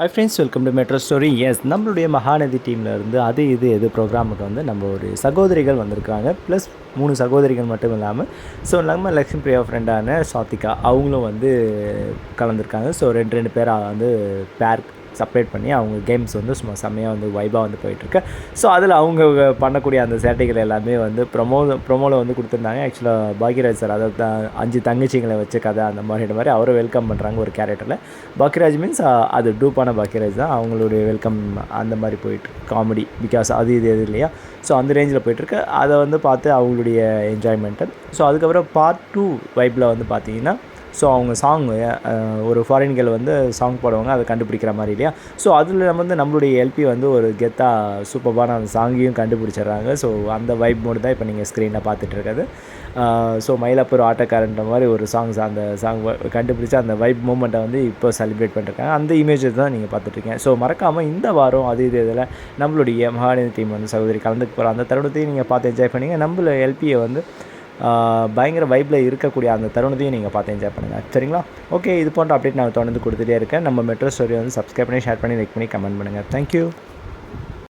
Hi friends welcome to metro stories நம்மளுடைய மகாநதி டீமில் இருந்து அது இது எது ப்ரோக்ராமுக்கு வந்து நம்ம ஒரு சகோதரிகள் வந்திருக்காங்க. ப்ளஸ் மூணு சகோதரிகள் மட்டும் இல்லாமல் ஸோ நம்ம லக்ஷ்மி பிரியா ஃப்ரெண்டான சாத்திகா அவங்களும் வந்து கலந்துருக்காங்க. ஸோ ரெண்டு ரெண்டு பேர் வந்து பேர் செப்பரேட் பண்ணி அவங்க கேம்ஸ் வந்து சும்மா செம்மையாக வந்து வைபாக வந்து போயிட்டுருக்கு. ஸோ அதில் அவங்க பண்ணக்கூடிய அந்த சேட்டைகள் எல்லாமே வந்து ப்ரொமோ ப்ரொமோவில் வந்து கொடுத்துருந்தாங்க. ஆக்சுவலாக பாக்யராஜ் சார் அதாவது அஞ்சு தங்கச்சிங்களை வச்ச கதை அந்த மாதிரி மாதிரி அவரை வெல்கம் பண்ணுறாங்க ஒரு கேரக்டரில் பாக்யராஜ் மீன்ஸ் அது டூப்பான பாக்யராஜ் தான். அவங்களுடைய வெல்கம் அந்த மாதிரி போயிட்டுருக்கு காமெடி பிகாஸ் அது இது எது இல்லையா? ஸோ அந்த ரேஞ்சில் போயிட்டுருக்கு. அதை வந்து பார்த்து அவங்களுடைய என்ஜாய்மெண்ட்டு ஸோ அதுக்கப்புறம் பார்ட் டூ வைப்பில் வந்து பார்த்தீங்கன்னா ஸோ அவங்க சாங் ஒரு ஃபாரின் கேர்ள் வந்து சாங் பாடுவாங்க அதை கண்டுபிடிக்கிற மாதிரி இல்லையா? ஸோ அதில் நம்ம வந்து நம்மளுடைய எல்பி வந்து ஒரு கெத்தாக சூப்பரான அந்த சாங்கையும் கண்டுபிடிச்சிடுறாங்க. ஸோ அந்த வைப் மோடு தான் இப்போ நீங்கள் ஸ்க்ரீனில் பார்த்துட்டு இருக்கிறது ஸோ மயிலாப்பூர் ஆட்டக்காரன்ற மாதிரி ஒரு சாங்ஸ் அந்த சாங் கண்டுபிடிச்சி அந்த வைப் மூமெண்ட்டை வந்து இப்போ செலிப்ரேட் பண்ணிருக்காங்க. அந்த இமேஜஸ் தான் நீங்கள் பார்த்துட்ருக்கீங்க ஸோ மறக்காமல் இந்த வாரம் அது இது இதில் நம்மளுடைய மகாநதி டீம் வந்து சகோதரி கலந்துக்கு போகிற அந்த தருணத்தையும் நீங்கள் பார்த்து என்ஜாய் பண்ணிங்க. நம்மள எல்பியை வந்து பயங்கர வைப்பில் இருக்கக்கூடிய அந்த தருணத்தையும் நீங்கள் பார்த்து என்ஜாய் பண்ணுங்கள் சரிங்களா? ஓகே இது போன்ற அப்டேட் நான் தொடர்ந்து கொடுத்துட்டே இருக்கேன். நம்ம மெட்ரோ ஸ்டோரியை வந்து சப்ஸ்கிரைப் பண்ணி ஷேர் பண்ணி லைக் பண்ணி கமெண்ட் பண்ணுங்கள் தேங்க்யூ